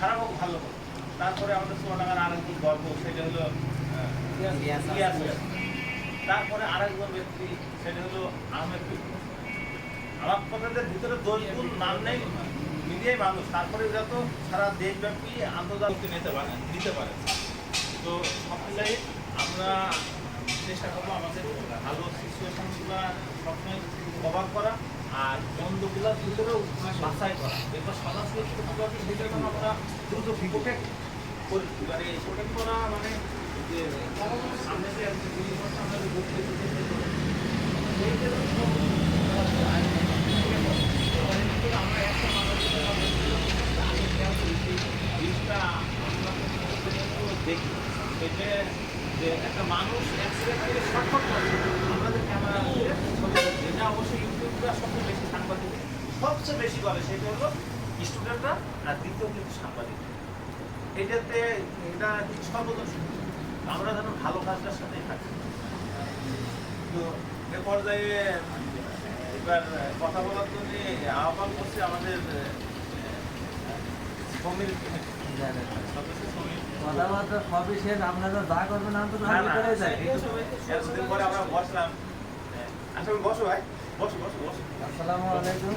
খারাপ হোক ভালো হোক। তারপরে আমাদের চুয়াডাঙ্গার আরেকজন গর্ব সেটা হলো। তারপরে আরেকজন ব্যক্তি সেটা হলো আহমেদ আমার কথাদের ভিতরে দোষ গুণ নাম নেই মিডিয়াই মানুষ। তারপরে যত সারা দেশব্যাপী আন্তর্জাতিক নিতে পারে দিতে পারে। তো সব মিলাই আমরা চেষ্টা করব আমাদের ভালো সিচুয়েশনগুলো সবসময় কভার করা। আর বন্ধগুলোর ভিতরেও বাছাই করা। এরপর সমাজকে ভিতরে আমরা দ্রুত প্রোটেক্ট করি। মানে প্রোটেক্ট করা মানে যে সামনে যে আমরা যে ঘুরতে ঘুরতে আমরা একটা মানুষের জিনিসটা আমরা দেখি এটা যে একটা মানুষ অ্যাক্সিডেন্ট থেকে শর্টকাট করে আমাদের ক্যামেরা এটা অবশ্যই ইউটিউবরা সবচেয়ে বেশি সাংবাদিক সবচেয়ে বেশি করে সেটা হলো স্টুডেন্টরা আর দ্বিতীয় কিন্তু সাংবাদিক। এটাতে এটা সর্বদম আমরা যেন ভালো কাজটার সাথেই থাকি। তো এ পর্যায়ে এবার কথা বলার জন্য আহ্বান করছি আমাদের সমীর সদস্য সমীর। কথাবার্তা সবই শেষ আপনারা যা করবেন আমি তো না, তাই না, করে যাই। এতদিন পরে আমরা বসলাম। আসলে বসো ভাই বসো বসো বসো। আসসালামু আলাইকুম।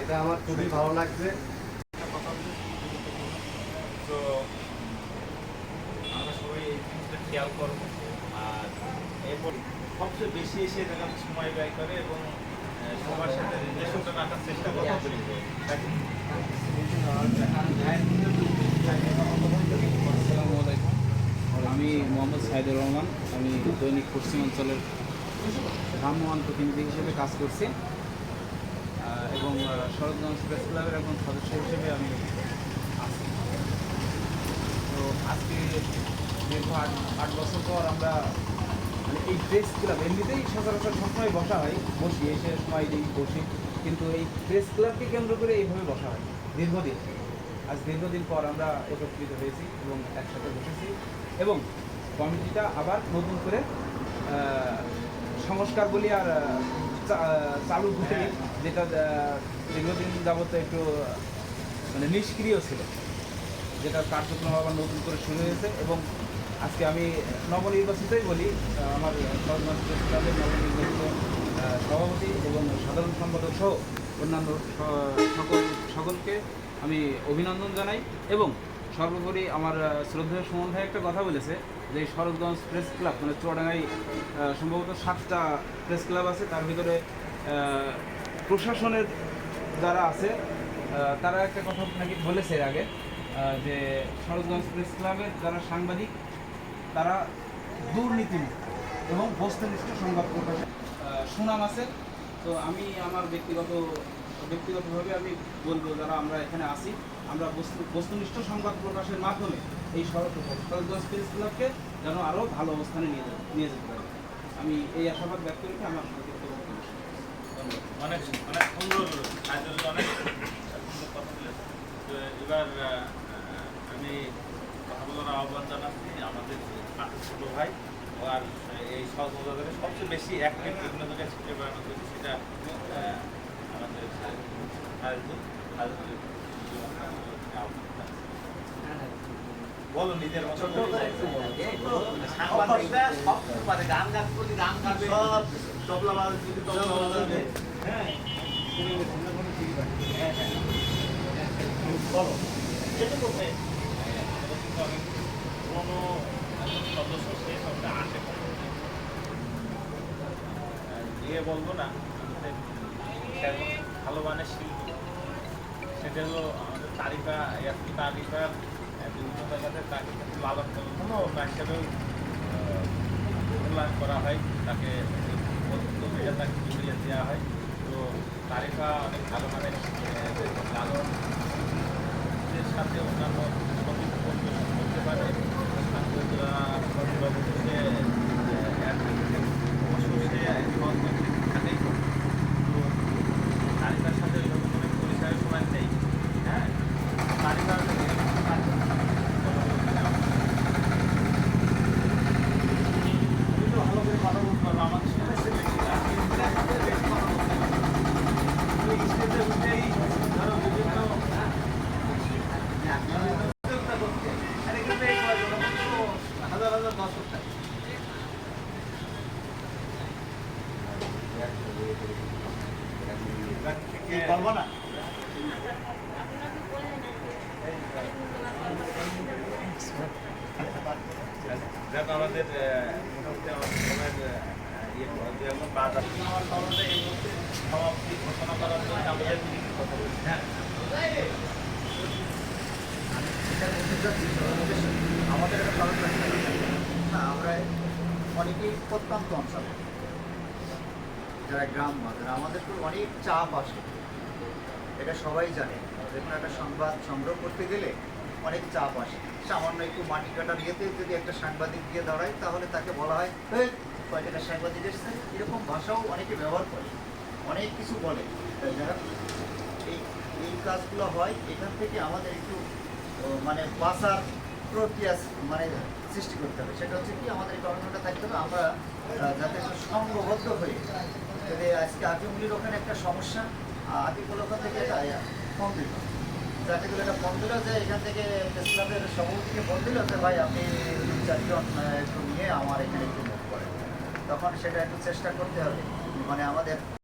এটা আমার খুবই ভালো লাগছে তো আমরা সবাই জিনিসটা খেয়াল করব। আর এরপর সবচেয়ে বেশি এসে এখানে সময় ব্যয় করে এবং সবার সাথে চেষ্টা করব আসসালামু আমি মোহাম্মদ সাইদুর রহমান। আমি দৈনিক পশ্চিমাঞ্চলের ভ্রাম্যমান প্রতিনিধি হিসেবে কাজ করছি। এবং শরৎগঞ্জ প্রেস ক্লাবের একজন সদস্য হিসেবে আমি তো আজকে দীর্ঘ আট আট বছর পর আমরা মানে এই প্রেস ক্লাব এমনিতেই সচরাচর সবসময় বসা হয়। বসি এসে সময় দিই বসি। কিন্তু এই প্রেস ক্লাবকে কেন্দ্র করে এইভাবে বসা হয়। দীর্ঘদিন। আজ দীর্ঘদিন পর আমরা একত্রিত হয়েছি এবং একসাথে বসেছি। এবং কমিটিটা আবার নতুন করে সংস্কার বলি আর চালু ঘটে যেটা দীর্ঘদিন যাবত একটু মানে নিষ্ক্রিয় ছিল। যেটা কার্যক্রম আবার নতুন করে শুরু হয়েছে এবং আজকে আমি নবনির্বাচিতই বলি আমার নবনির্বাচিত সভাপতি এবং সাধারণ সম্পাদক সহ অন্যান্য সকল সকলকে আমি অভিনন্দন জানাই এবং সর্বোপরি আমার আহ, শ্রদ্ধেয় সুমন ভাই একটা কথা বলেছে যে শরৎগঞ্জ প্রেস ক্লাব মানে চুয়াডাঙ্গায় সম্ভবত সাতটা প্রেস ক্লাব আছে তার ভিতরে প্রশাসনের যারা আছে তারা একটা কথা নাকি বলেছে এর আগে যে শরৎগঞ্জ প্রেস ক্লাবের যারা সাংবাদিক তারা দুর্নীতিমুক্ত এবং বস্তুনিষ্ঠ সংবাদ প্রকাশে সুনাম আছে। তো আমি আমার ব্যক্তিগত, ব্যক্তিগতভাবে আমি বলব যারা আমরা এখানে আসি আমরা বস্তু, বস্তুনিষ্ঠ সংবাদ প্রকাশের মাধ্যমে এই শরৎগঞ্জ প্রেস ক্লাবকে যেন আরও ভালো অবস্থানে নিয়ে নিয়ে যেতে পারি। আমি এই আশাবাদ ব্যক্ত রেখে আমার অনেক অনেক সুন্দর এবার আমি বলার আহ্বান জানাচ্ছি আমাদের ছোট ভাই আর এই সহযোগিতার সবচেয়ে বেশি অ্যাক্টিভ বিভিন্ন জায়গায় ছুটে বেড়ানো হয়েছে সেটা আমাদের বলো নিজের। সাংবাদিকরা সব পারে গান গান গাবে সব তবলা বাজাবে তবলা বাজাবে হ্যাঁ হ্যাঁ, হ্যাঁ। বলো যেটুকু অনেক পুরনো সদস্য সে সবটা আসে দিয়ে বলব না ভালো মানের শিল্পী সেটা হলো আমাদের তারিফা তারিফা বিভিন্ন জায়গাতে তাকে লালন অন্য হিসেবেও মূল্যায়ন করা হয় তাকে জমিটা তাকে জুড়িয়ে দেওয়া হয় তো তারিফা অনেক ভালো মানের লালন এর সাথে অন্যান্য সংগীত পরিবেশন করতে পারে বাবুকে অবশ্যই সে থাকে তো তালিকার সাথে ওইরকম কোনো পরিচয় সময় নেই হ্যাঁ তালিকা ভালো করে কথা বলতে পারব আমার স্টেজে বেশি আর স্টেজের সাথে বেশি কথা বলতে পারব ওই স্টেজে উঠেই ধরো বিভিন্ন উদ্যোক্তা করছে আর এখানে এই কয়জন অবশ্য হাজার না আমাদের মোটামুটি আমার সময়ের ইয়ে বাদ আছে। আমার খবরটা এই মুহূর্তে সমাপ্তি ঘোষণা করার জন্য আমাদের কথা বলছি। হ্যাঁ আমাদের একটা কারণ। না আমরা অনেকেই প্রত্যন্ত অঞ্চল। যারা গ্রাম মানুষ আমাদের তো অনেক চাপ আসে এটা সবাই জানে। যে কোনো একটা সংবাদ সংগ্রহ করতে গেলে অনেক চাপ আসে। সামান্য একটু মাটি কাটার ইয়েতে যদি একটা সাংবাদিক গিয়ে দাঁড়ায় তাহলে তাকে বলা হয় "এই, কয়টা সাংবাদিক এসছে? এরকম ভাষাও অনেকে ব্যবহার করে। অনেক কিছু বলে। যারা এই এই কাজগুলো হয় এখান থেকে আমাদের একটু মানে বাঁচার প্রক্রিয়া মানে সৃষ্টি করতে হবে। সেটা হচ্ছে কি, আমাদের কর্মটা থাকতে হবে। আমরা যাতে সংঘবদ্ধ হয়ে যদি আজকে আকিমুলির ওখানে একটা সমস্যা আকিমুল ওখান থেকে একটা ফোন যাকে দিল একটা ফোন দিল যে এখান থেকে ক্লাবের সভাপতিকে ফোন দিল যে, ভাই, আপনি চারজন একটু নিয়ে আমার এখানে একটু মুখ করেন। তখন সেটা একটু চেষ্টা করতে হবে। মানে আমাদের